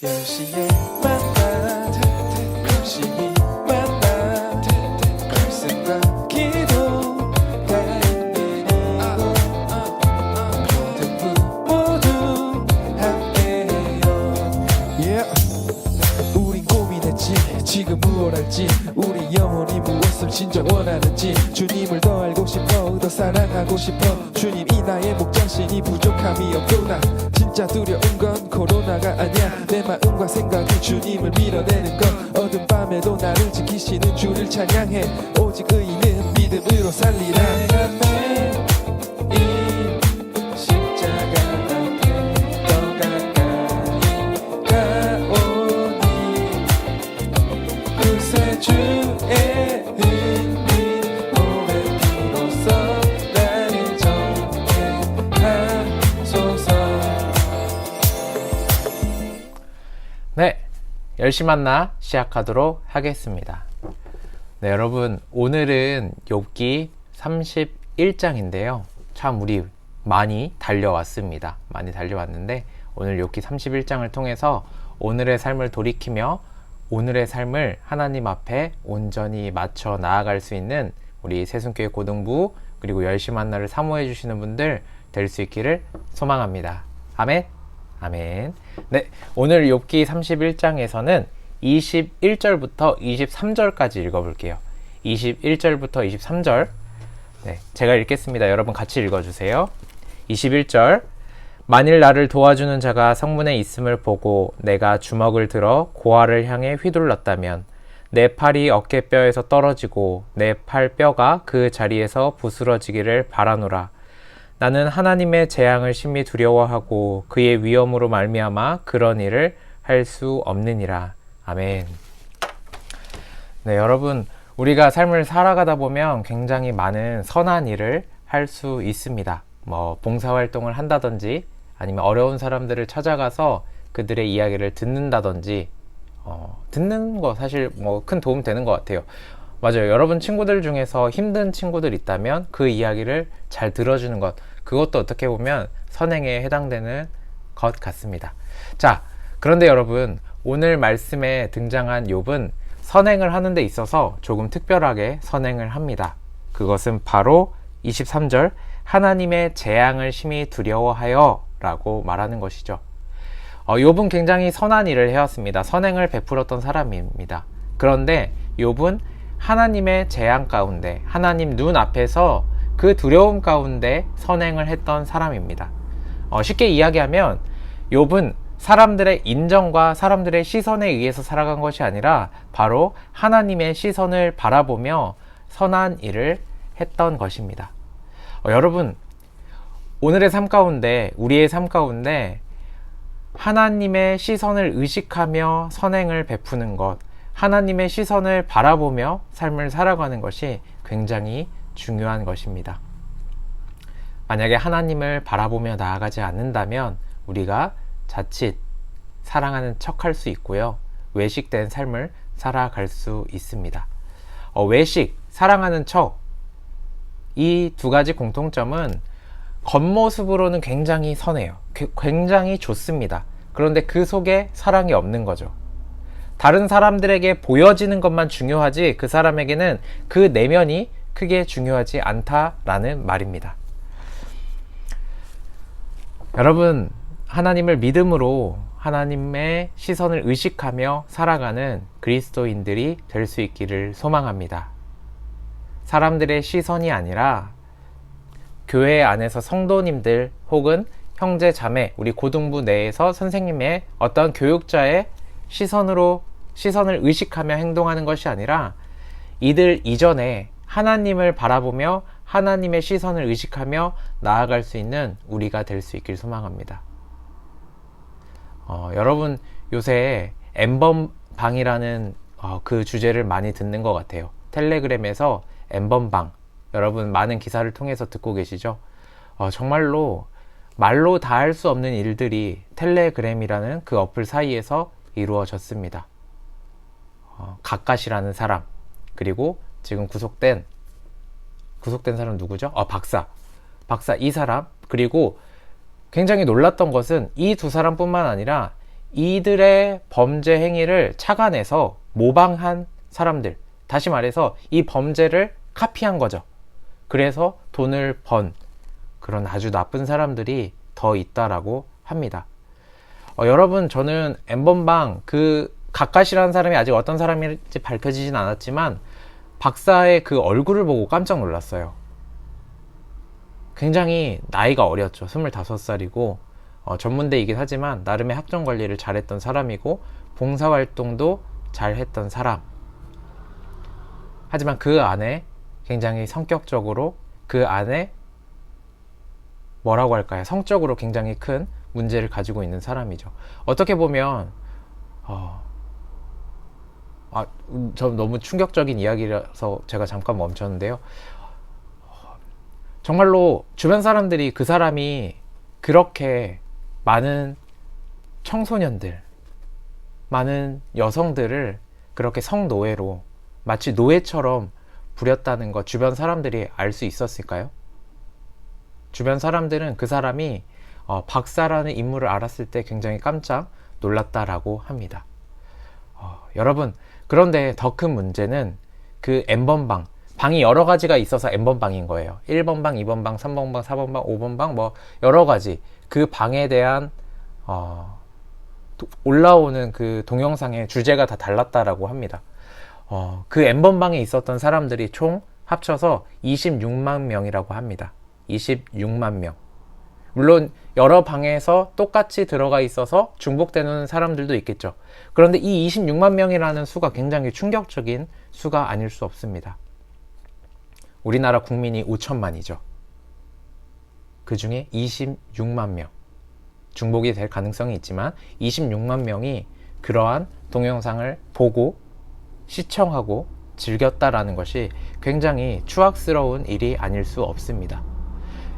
10시에 만나 열심히 만나 말씀과 기도가 있는 이곳 모두 모두 함께해요 yeah. 우린 고민했지 지금 무엇 할지 우리 영혼이 무엇을 진짜 원하는지 주님을 더 알고 싶어 더 사랑하고 싶어. 주님 이 나의 목장신이 부족함이 없구나. 진짜 두려운 건 코로나가 아니야. 내 마음과 생각이 주님을 밀어내는 건 어두운 밤에도 나를 지키시는 주를 찬양해. 오직 의인은 믿음으로 살리라 열심히 만나 시작하도록 하겠습니다. 네, 여러분 오늘은 욥기 31장인데요. 참 우리 많이 달려왔습니다. 많이 달려왔는데 오늘 욥기 31장을 통해서 오늘의 삶을 돌이키며 오늘의 삶을 하나님 앞에 온전히 맞춰 나아갈 수 있는 우리 세순교회 고등부 그리고 열심히 만나를 사모해 주시는 분들 될 수 있기를 소망합니다. 아멘. 아멘. 네, 오늘 욥기 31장에서는 21절부터 23절까지 읽어볼게요. 21절부터 23절. 네, 제가 읽겠습니다. 여러분 같이 읽어주세요. 21절. 만일 나를 도와주는 자가 성문에 있음을 보고 내가 주먹을 들어 고아를 향해 휘둘렀다면 내 팔이 어깨뼈에서 떨어지고 내 팔뼈가 그 자리에서 부스러지기를 바라노라. 나는 하나님의 재앙을 심히 두려워하고 그의 위험으로 말미암아 그런 일을 할 수 없느니라. 아멘. 네, 여러분 우리가 삶을 살아가다 보면 굉장히 많은 선한 일을 할 수 있습니다. 뭐 봉사 활동을 한다든지 아니면 어려운 사람들을 찾아가서 그들의 이야기를 듣는다든지 어, 듣는 거 사실 뭐 큰 도움 되는 것 같아요. 맞아요. 여러분 친구들 중에서 힘든 친구들 있다면 그 이야기를 잘 들어주는 것, 그것도 어떻게 보면 선행에 해당되는 것 같습니다. 자, 그런데 여러분, 오늘 말씀에 등장한 욥은 선행을 하는 데 있어서 조금 특별하게 선행을 합니다. 그것은 바로 23절, 하나님의 재앙을 심히 두려워하여 라고 말하는 것이죠. 어, 욥은 굉장히 선한 일을 해왔습니다. 선행을 베풀었던 사람입니다. 그런데 욥은 하나님의 재앙 가운데 하나님 눈 앞에서 그 두려움 가운데 선행을 했던 사람입니다. 어, 쉽게 이야기하면 욥은 사람들의 인정과 사람들의 시선에 의해서 살아간 것이 아니라 바로 하나님의 시선을 바라보며 선한 일을 했던 것입니다. 어, 여러분 오늘의 삶 가운데 우리의 삶 가운데 하나님의 시선을 의식하며 선행을 베푸는 것, 하나님의 시선을 바라보며 삶을 살아가는 것이 굉장히 중요한 것입니다. 만약에 하나님을 바라보며 나아가지 않는다면 우리가 자칫 사랑하는 척할 수 있고요. 외식된 삶을 살아갈 수 있습니다. 어, 외식, 사랑하는 척, 이 두 가지 공통점은 겉모습으로는 굉장히 선해요. 그- 굉장히 좋습니다. 그런데 그 속에 사랑이 없는 거죠. 다른 사람들에게 보여지는 것만 중요하지 그 사람에게는 그 내면이 크게 중요하지 않다라는 말입니다. 여러분, 하나님을 믿음으로 하나님의 시선을 의식하며 살아가는 그리스도인들이 될 수 있기를 소망합니다. 사람들의 시선이 아니라 교회 안에서 성도님들 혹은 형제 자매 우리 고등부 내에서 선생님의 어떤 교육자의 시선으로 시선을 의식하며 행동하는 것이 아니라 이들 이전에 하나님을 바라보며 하나님의 시선을 의식하며 나아갈 수 있는 우리가 될 수 있길 소망합니다. 어, 여러분 요새 엠범 방이라는 어, 그 주제를 많이 듣는 것 같아요. 텔레그램에서 엠범 방 여러분 많은 기사를 통해서 듣고 계시죠? 어, 정말로 말로 다 할 수 없는 일들이 텔레그램이라는 그 어플 사이에서 이루어졌습니다. 어, 가까시라는 사람 그리고 지금 구속된 구속된 사람 누구죠? 어, 박사 박사 이 사람 그리고 굉장히 놀랐던 것은 이 두 사람뿐만 아니라 이들의 범죄 행위를 착안해서 모방한 사람들. 다시 말해서 이 범죄를 카피한 거죠. 그래서 돈을 번 그런 아주 나쁜 사람들이 더 있다라고 합니다. 어, 여러분, 저는 엠번방 그 가까시라는 사람이 아직 어떤 사람인지 밝혀지진 않았지만 박사의 그 얼굴을 보고 깜짝 놀랐어요. 굉장히 나이가 어렸죠. 25살이고 어, 전문대이긴 하지만 나름의 학점 관리를 잘했던 사람이고 봉사활동도 잘했던 사람. 하지만 그 안에 굉장히 성격적으로 그 안에 뭐라고 할까요? 성적으로 굉장히 큰 문제를 가지고 있는 사람이죠. 어떻게 보면 어, 아, 음, 저 너무 충격적인 이야기라서 제가 잠깐 멈췄는데요. 어, 정말로 주변 사람들이 그 사람이 그렇게 많은 청소년들, 많은 여성들을 그렇게 성노예로 마치 노예처럼 부렸다는 거 주변 사람들이 알 수 있었을까요? 주변 사람들은 그 사람이 어, 박사라는 인물을 알았을 때 굉장히 깜짝 놀랐다라고 합니다. 어, 여러분, 그런데 더 큰 문제는 그 N번방, 방이 여러 가지가 있어서 N번방인 거예요. 1번 방, 2번 방, 3번 방, 4번 방, 5번 방, 뭐 여러 가지. 그 방에 대한 어, 도- 올라오는 그 동영상의 주제가 다 달랐다라고 합니다. 어, 그 N번 방에 있었던 사람들이 총 합쳐서 26만 명이라고 합니다. 26만 명. 물론 여러 방에서 똑같이 들어가 있어서 중복되는 사람들도 있겠죠. 그런데 이 26만 명이라는 수가 굉장히 충격적인 수가 아닐 수 없습니다. 우리나라 국민이 5천만이죠. 그 중에 26만 명. 중복이 될 가능성이 있지만 26만 명이 그러한 동영상을 보고 시청하고 즐겼다라는 것이 굉장히 추악스러운 일이 아닐 수 없습니다.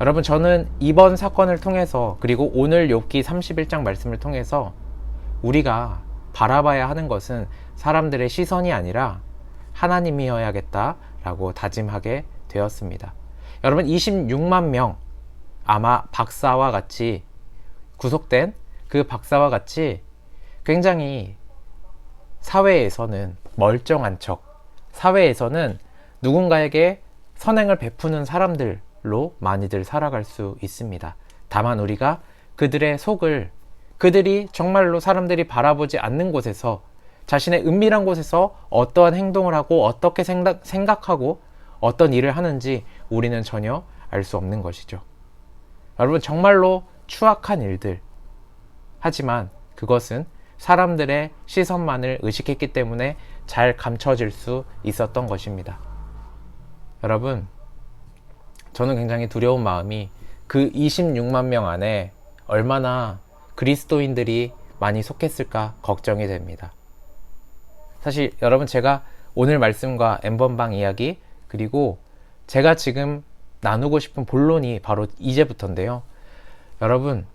여러분 저는 이번 사건을 통해서 그리고 오늘 욥기 31장 말씀을 통해서 우리가 바라봐야 하는 것은 사람들의 시선이 아니라 하나님이어야겠다라고 다짐하게 되었습니다. 여러분 26만 명 아마 박사와 같이 구속된 그 박사와 같이 굉장히 사회에서는 멀쩡한 척, 사회에서는 누군가에게 선행을 베푸는 사람들 로 많이들 살아갈 수 있습니다. 다만 우리가 그들의 속을 그들이 정말로 사람들이 바라보지 않는 곳에서 자신의 은밀한 곳에서 어떠한 행동을 하고 어떻게 생각, 생각 하고 어떤 일을 하는지 우리는 전혀 알 수 없는 것이죠. 여러분 정말로 추악한 일들 하지만 그것은 사람들의 시선만을 의식했기 때문에 잘 감춰질 수 있었던 것입니다. 여러분, 저는 굉장히 두려운 마음이 그 26만 명 안에 얼마나 그리스도인들이 많이 속했을까 걱정이 됩니다. 사실 여러분 제가 오늘 말씀과 엠번방 이야기 그리고 제가 지금 나누고 싶은 본론이 바로 이제부터인데요. 여러분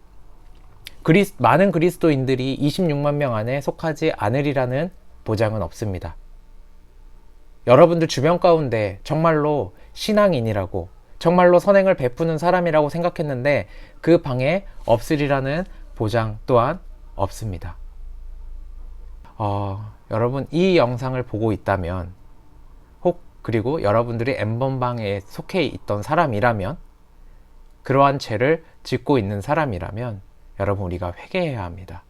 그리스, 많은 그리스도인들이 26만 명 안에 속하지 않으리라는 보장은 없습니다. 여러분들 주변 가운데 정말로 신앙인이라고 정말로 선행을 베푸는 사람이라고 생각했는데 그 방에 없으리라는 보장 또한 없습니다. 어, 여러분 이 영상을 보고 있다면 혹 그리고 여러분들이 엠번방에 속해 있던 사람이라면 그러한 죄를 짓고 있는 사람이라면 여러분 우리가 회개해야 합니다.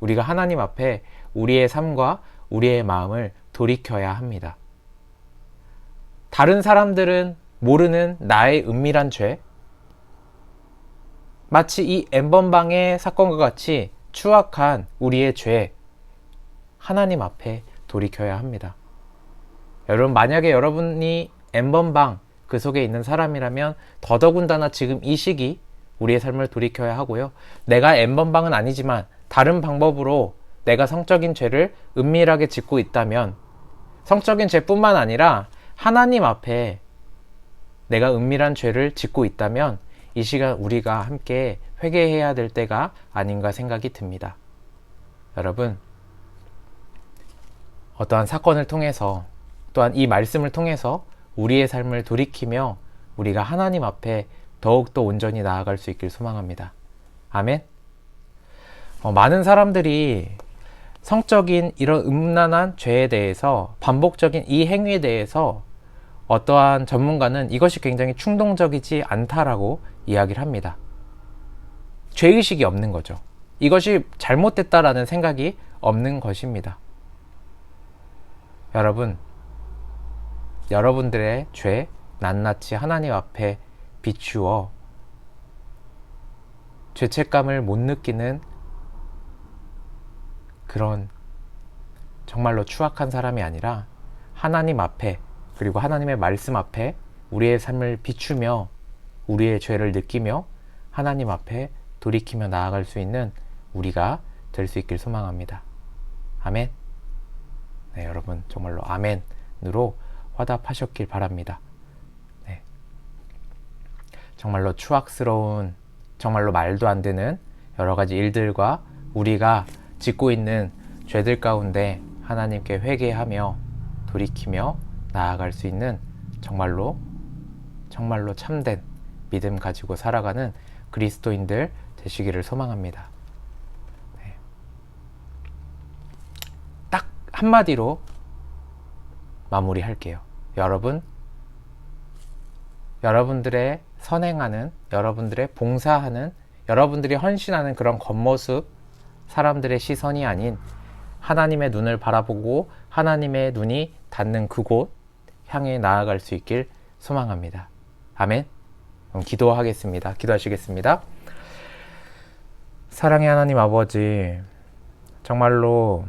우리가 하나님 앞에 우리의 삶과 우리의 마음을 돌이켜야 합니다. 다른 사람들은 모르는 나의 은밀한 죄, 마치 이 엠번방의 사건과 같이 추악한 우리의 죄, 하나님 앞에 돌이켜야 합니다. 여러분, 만약에 여러분이 엠번방 그 속에 있는 사람이라면 더더군다나 지금 이 시기 우리의 삶을 돌이켜야 하고요. 내가 엠번방은 아니지만 다른 방법으로 내가 성적인 죄를 은밀하게 짓고 있다면 성적인 죄뿐만 아니라 하나님 앞에 내가 은밀한 죄를 짓고 있다면 이 시간 우리가 함께 회개해야 될 때가 아닌가 생각이 듭니다. 여러분, 어떠한 사건을 통해서 또한 이 말씀을 통해서 우리의 삶을 돌이키며 우리가 하나님 앞에 더욱더 온전히 나아갈 수 있길 소망합니다. 아멘. 어, 많은 사람들이 성적인 이런 음란한 죄에 대해서 반복적인 이 행위에 대해서 어떠한 전문가는 이것이 굉장히 충동적이지 않다라고 이야기를 합니다. 죄의식이 없는 거죠. 이것이 잘못됐다라는 생각이 없는 것입니다. 여러분, 여러분들의 죄 낱낱이 하나님 앞에 비추어 죄책감을 못 느끼는 그런 정말로 추악한 사람이 아니라 하나님 앞에 그리고 하나님의 말씀 앞에 우리의 삶을 비추며 우리의 죄를 느끼며 하나님 앞에 돌이키며 나아갈 수 있는 우리가 될 수 있길 소망합니다. 아멘. 네, 여러분 정말로 아멘으로 화답하셨길 바랍니다. 네. 정말로 추악스러운 정말로 말도 안 되는 여러 가지 일들과 우리가 짓고 있는 죄들 가운데 하나님께 회개하며 돌이키며 나아갈 수 있는 정말로 정말로 참된 믿음 가지고 살아가는 그리스도인들 되시기를 소망합니다. 네. 딱 한마디로 마무리할게요. 여러분, 여러분들의 선행하는, 여러분들의 봉사하는, 여러분들이 헌신하는 그런 겉모습, 사람들의 시선이 아닌 하나님의 눈을 바라보고 하나님의 눈이 닿는 그곳 향해 나아갈 수 있길 소망합니다. 아멘. 기도하겠습니다. 기도하시겠습니다. 사랑의 하나님 아버지, 정말로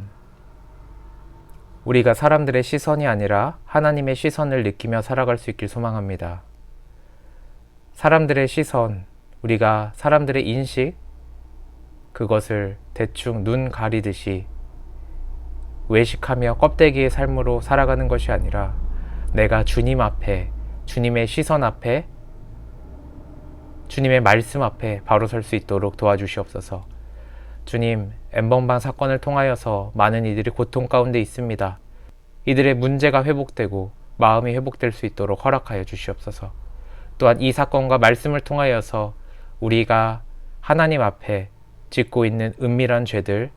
우리가 사람들의 시선이 아니라 하나님의 시선을 느끼며 살아갈 수 있길 소망합니다. 사람들의 시선, 우리가 사람들의 인식, 그것을 대충 눈 가리듯이 외식하며 껍데기의 삶으로 살아가는 것이 아니라 내가 주님 앞에, 주님의 시선 앞에, 주님의 말씀 앞에 바로 설 수 있도록 도와주시옵소서. 주님, 엠번방 사건을 통하여서 많은 이들이 고통 가운데 있습니다. 이들의 문제가 회복되고 마음이 회복될 수 있도록 허락하여 주시옵소서. 또한 이 사건과 말씀을 통하여서 우리가 하나님 앞에 짓고 있는 은밀한 죄들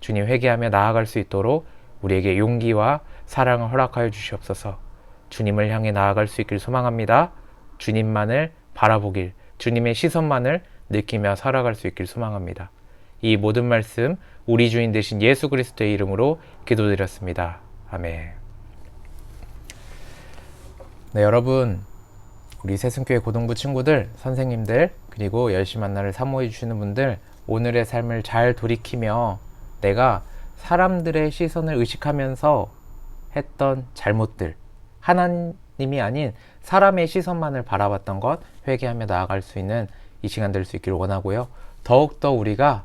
주님 회개하며 나아갈 수 있도록 우리에게 용기와 사랑을 허락하여 주시옵소서. 주님을 향해 나아갈 수 있길 소망합니다. 주님만을 바라보길, 주님의 시선만을 느끼며 살아갈 수 있길 소망합니다. 이 모든 말씀 우리 주인 되신 예수 그리스도의 이름으로 기도드렸습니다. 아멘. 네, 여러분. 우리 세승교회 고등부 친구들, 선생님들, 그리고 열심히 만나를 사모해 주시는 분들, 오늘의 삶을 잘 돌이키며 내가 사람들의 시선을 의식하면서 했던 잘못들, 하나님이 아닌 사람의 시선만을 바라봤던 것 회개하며 나아갈 수 있는 이 시간 될 수 있기를 원하고요. 더욱더 우리가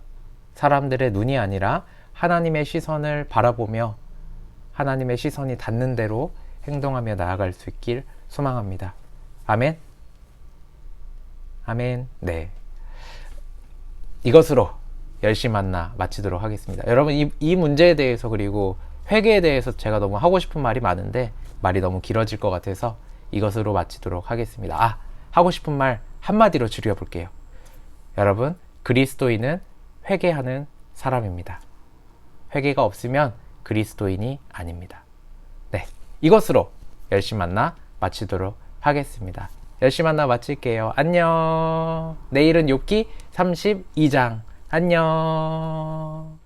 사람들의 눈이 아니라 하나님의 시선을 바라보며 하나님의 시선이 닿는 대로 행동하며 나아갈 수 있길 소망합니다. 아멘. 아멘. 네. 이것으로 열심히 만나 마치도록 하겠습니다. 여러분 이, 이 문제에 대해서 그리고 회계에 대해서 제가 너무 하고 싶은 말이 많은데 말이 너무 길어질 것 같아서 이것으로 마치도록 하겠습니다. 아 하고 싶은 말 한마디로 줄여볼게요. 여러분 그리스도인은 회개하는 사람입니다. 회개가 없으면 그리스도인이 아닙니다. 네 이것으로 열심히 만나 마치도록 하겠습니다. 열심히 만나 마칠게요. 안녕. 내일은 욥기 32장. 안녕.